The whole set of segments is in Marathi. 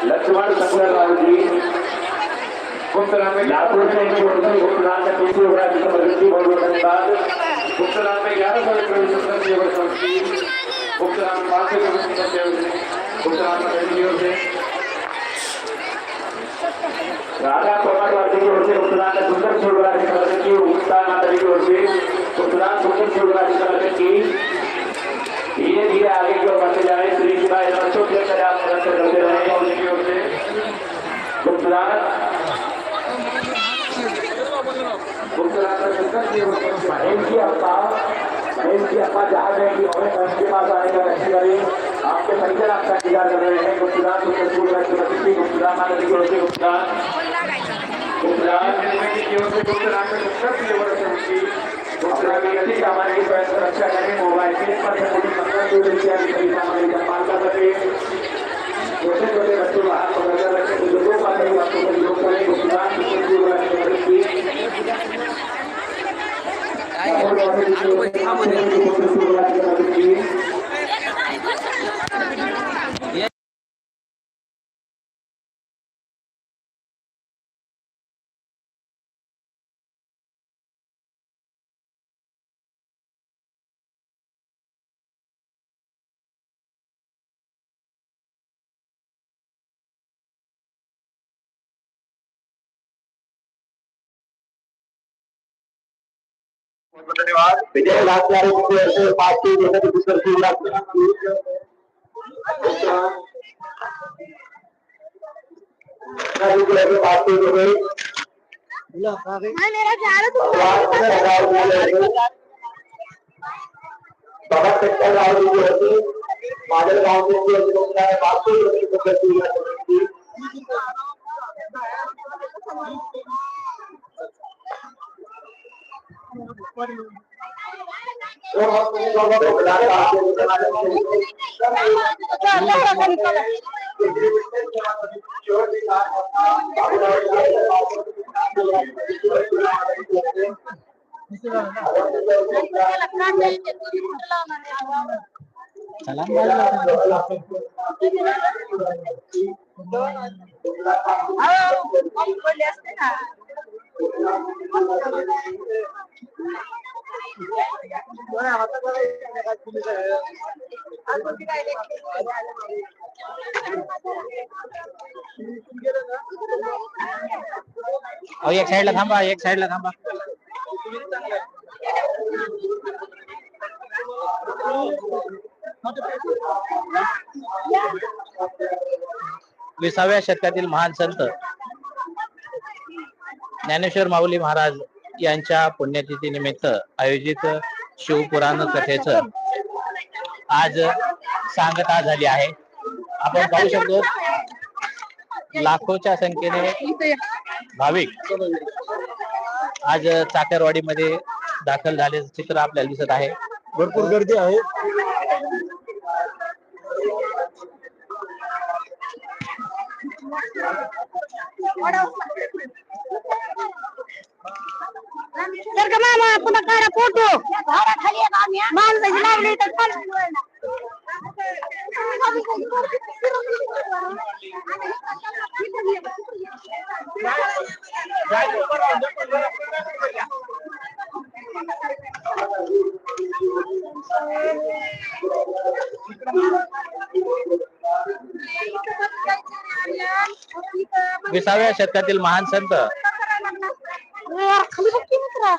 लक्ष्मण सत्यनारायण जी लाखों से एक छोटी उपनाथ का पीछे हो रहा है जिसमें रिद्धि बहुत है बाद उपनाथ में ग्यारह सौ रुपये संसद सेवक संघ की उपनाथ में पाँच सौ रुपये संसद सेवक ने उपनाथ में पहली ओर से राधा कुमार वाजी की ओर से उपनाथ का सुंदर छोड़ रहा है जिसमें माता जी की ओर से उपनाथ सुंदर छोड़ रहा है बहन की अब्बा बहन की अब्बा जहाँ जाएँगी और बहन के पास आने का रखी करें आपके परिजन आपका इंतज़ार कर रहे हैं गुप्तदार गुप्तदार माता जी की ओर से गुप्तदार गुप्तदार की ओर से गुप्तदार की ओर से गुप्तदार की गति सामान्य की सुरक्षा करें मोबाइल के पर सभी मंगल जो विद्या की सामान्य का पालन कर सके छोटे छोटे बच्चों को हाथ पकड़ कर रखें बुजुर्गों का कई बातों का योग करें गुजरात की ओर से धन्यवाद विजय लाचारे से पार्टी जैसे कि दूसरे की बात पार्टी हो गई मेरा जा रहा तू बाबा सेक्टर राव जी की माडल गाँव की बात हुई जो है अहो एक साईडला थांबा एक साईडला थांबा विसाव्या शतकातील महान संत। ज्ञानेश्वर माऊली महाराज यांच्या पुण्यतिथी निमित्त आयोजित शिवपुराण कथेचं आज सांगता झाली आहे. आपण पाहू शकतो लाखोच्या संख्येने भाविक आज चाकरवाडीमध्ये दाखल झाल्याचं चित्र आपल्याला दिसत आहे. भरपूर गर्दी आहे. तर का मामा पुन्हा काढा फोटो. खाली माणसाची लागली तर विसाव्या शतकातील महान संत खाली बघ की मित्रा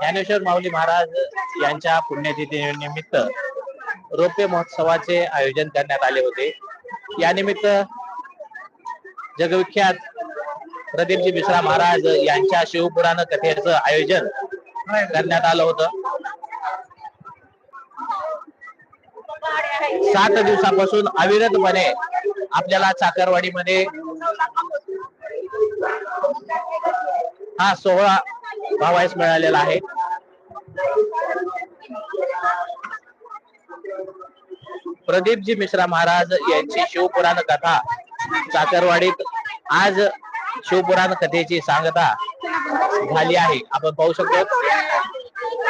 ज्ञानेश्वर माऊली महाराज यांच्या पुण्यतिथी निमित्त रौप्य महोत्सवाचे आयोजन करण्यात आले होते. या निमित्त जगविख्यात प्रदीपजी मिश्रा महाराज यांच्या शिवपुराण कथेचं आयोजन करण्यात आलं होतं. सात दिवसापासून अविरतपणे आपल्याला चाकरवाडीमध्ये हा सोहळा भावायस मिळालेला आहे. प्रदीपजी मिश्रा महाराज यांची शिवपुराण कथा चाकरवाडीत आज शिवपुराण कथेची सांगता झाली आहे. आपण पाहू शकतो.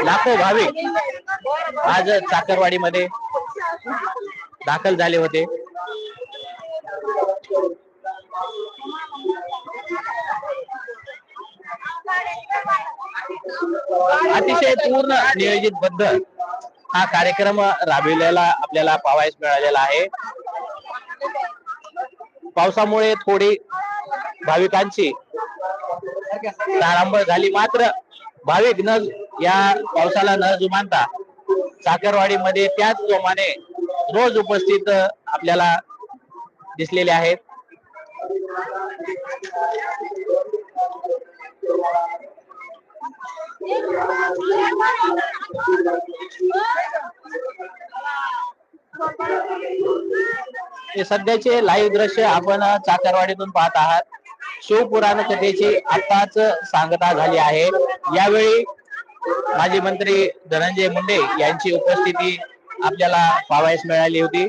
लाखो भाविक आज चाकरवाडीमध्ये दाखल झाले होते. अतिशय पूर्ण नियोजितबद्ध हा कार्यक्रम राबविलेला आपल्याला पावायस मिळालेला आहे. पावसामुळे थोडी भाविकांची तारांबळ झाली. मात्र भाविक न या पावसाला न जुमानता साखरवाडीमध्ये त्याच जोमाने रोज उपस्थित आपल्याला दिसलेले आहेत. सध्याचे लाईव्ह दृश्य आपण चाकरवाडीतून पाहत आहात. शिवपुराण कथेची आताच सांगता झाली आहे. यावेळी माजी मंत्री धनंजय मुंडे यांची उपस्थिती आपल्याला पाहावयास मिळाली होती.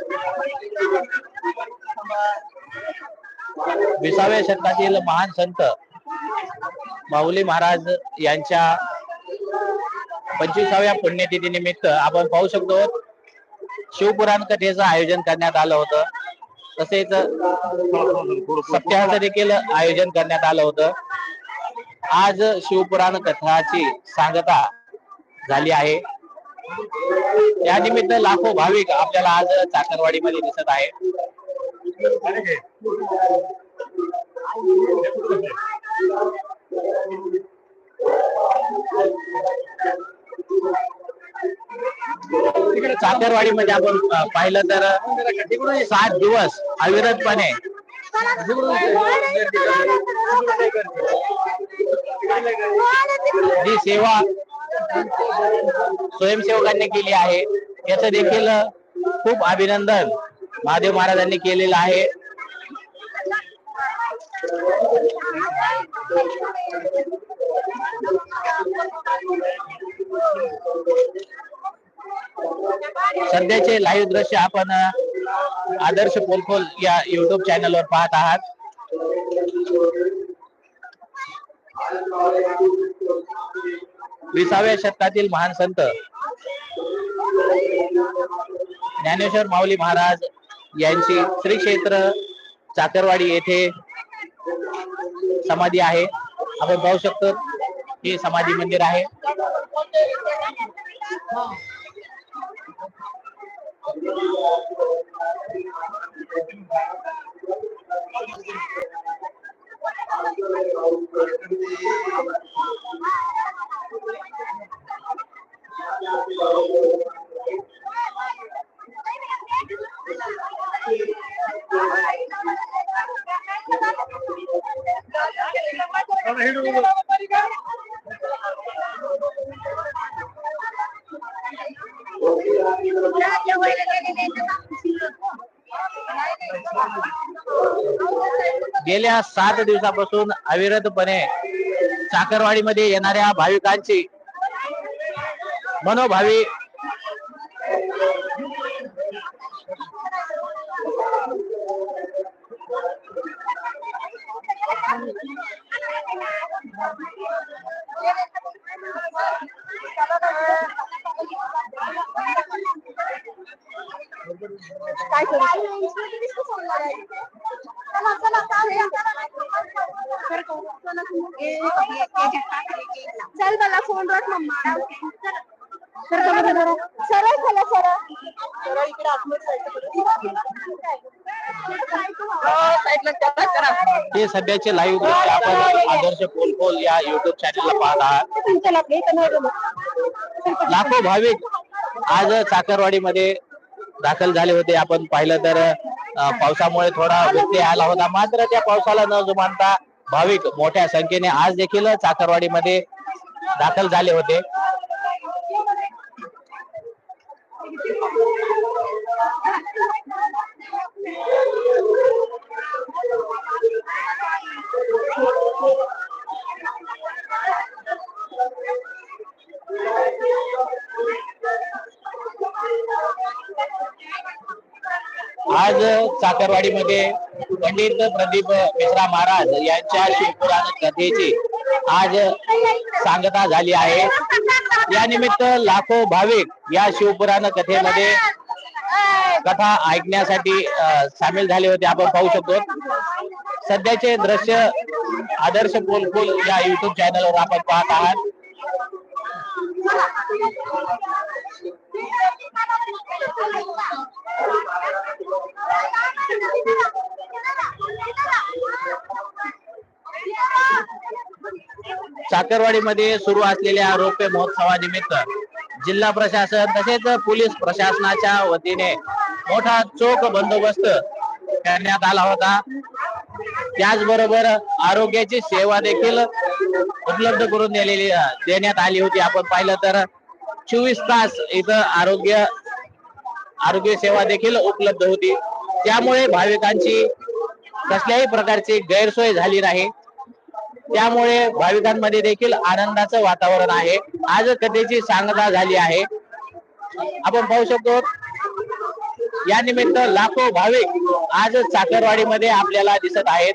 विसाव्या शतकातील महान संत माऊली महाराज यांच्या पंचवीसाव्या पुण्यतिथी निमित्त आपण पाहू शकतो शिवपुराण कथेचं आयोजन करण्यात आलं होतं. तसेच सप्ताहाचं देखील आयोजन करण्यात आलं होतं. आज शिवपुराण कथाची सांगता झाली आहे. या निमित्त लाखो भाविक आपल्याला आज चाकरवाडीमध्ये दिसत आहे चाकरवाडीमध्ये आपण पाहिलं तर सात दिवस अविरतपणे जी सेवा स्वयंसेवकांनी केली आहे याचं देखील खूप अभिनंदन महादेव महाराजांनी केलेलं आहे. सध्याचे लाईव्ह दृश्य आपण आदर्श पोलखोल या युट्यूब चॅनलवर पाहत आहात. विसाव्या शतकातील महान संत ज्ञानेश्वर माऊली महाराज यांची श्री क्षेत्र चाकरवाडी येथे समाधी आहे. आपण पाहू शकतो हे समाधी मंदिर आहे. Hello, hello. गेल्या सात दिवसापासून अविरतपणे साखरवाडीमध्ये येणाऱ्या भाविकांची मनोभावी रख मम्मा सरळ सरळ हे सध्याचे लाईव्ह दृश्य आपण आदर्श पोलपोल या युट्यूब चॅनलला पाहत आहात. लाखो भाविक आज चाकरवाडीमध्ये दाखल झाले होते. आपण पाहिलं तर पावसामुळे थोडा व्यत्यय आला होता. मात्र त्या पावसाला न जुमानता भाविक मोठ्या संख्येने आज देखील चाकरवाडीमध्ये दाखल झाले होते. आज चाकरवाडीमध्ये पंडित प्रदीप मिश्रा महाराज यांच्या शिवपुराण कथेची आज सांगता झाली आहे. या निमित्त लाखो भाविक या शिवपुराण कथेमध्ये कथा ऐकण्यासाठी सामील झाले होते. आपण पाहू शकतो. सध्याचे दृश्य आदर्श पोलपोल या युट्यूब चॅनलवर आपण पाहत आहात. चाकरवाडीमध्ये सुरू असलेल्या आरोग्य महोत्सवानिमित्त जिल्हा प्रशासन तसेच पोलीस प्रशासनाच्या वतीने मोठा चोख बंदोबस्त करण्यात आला होता. त्याचबरोबर आरोग्याची सेवा देखील उपलब्ध करून दिलेली देण्यात आली होती. आपण पाहिलं तर चोवीस तास इथं आरोग्य आरोग्य सेवा देखील उपलब्ध होती. त्यामुळे भाविकांची कसल्याही प्रकारची गैरसोय झाली नाही. त्यामुळे भाविकांमध्ये देखील आनंदाचं वातावरण आहे. आज कथेची सांगता झाली आहे. आपण पाहू शकतो या निमित्त लाखो भाविक आज चाकरवाडीमध्ये आपल्याला दिसत आहेत.